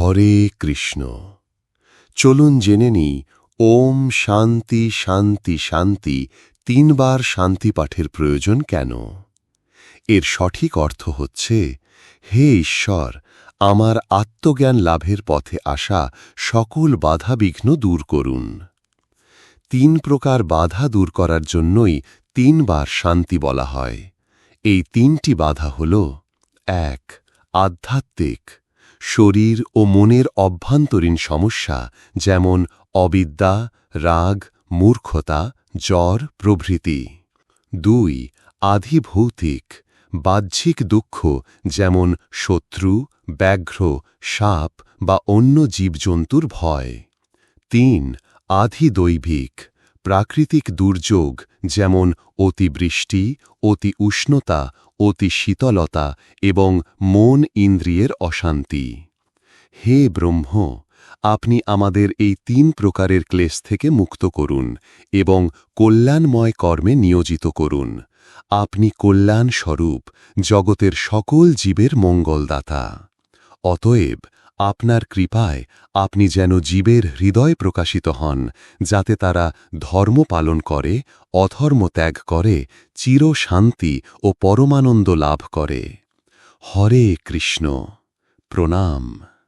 হরে কৃষ্ণ। চলুন জেনে নিই, ওম শান্তি শান্তি শান্তি, তিনবার শান্তি পাঠের প্রয়োজন কেন? এর সঠিক অর্থ হচ্ছে, হে ঈশ্বর, আমার আত্মজ্ঞান লাভের পথে আসা সকল বাধাবিঘ্ন দূর করুন। তিন প্রকার বাধা দূর করার জন্যই তিনবার শান্তি বলা হয়। এই তিনটি বাধা হল, এক, আধ্যাত্মিক শরীর ও মনের অভ্যন্তরীণ সমস্যা, যেমন অবিদ্যা, রাগ, মূর্খতা, জ্বর, প্রভৃতি। দুই, আধিভৌতিক, বাহ্যিক দুঃখ, যেমন শত্রু, ব্যাঘ্র, সাপ বা অন্য জীবজন্তুর ভয়। তিন, আধিদৈবিক প্রাকৃতিক দুর্যোগ, যেমন অতিবৃষ্টি অতি উষ্ণতা, অতি শীতলতা এবং মন ইন্দ্রিয়ের অশান্তি। হে ব্রহ্ম, আপনি আমাদের এই তিন প্রকারের ক্লেশ থেকে মুক্ত করুন এবং কল্যাণময় কর্মে নিয়োজিত করুন। আপনি কল্যাণ স্বরূপ জগতের সকল জীবের মঙ্গলদাতা। অতএব আপনার কৃপায় আপনি যেন জীবের হৃদয় প্রকাশিত হন, যাতে তারা ধর্ম পালন করে, অধর্ম ত্যাগ করে, চির শান্তি ও পরমানন্দ লাভ করে। হরে কৃষ্ণ। প্রণাম।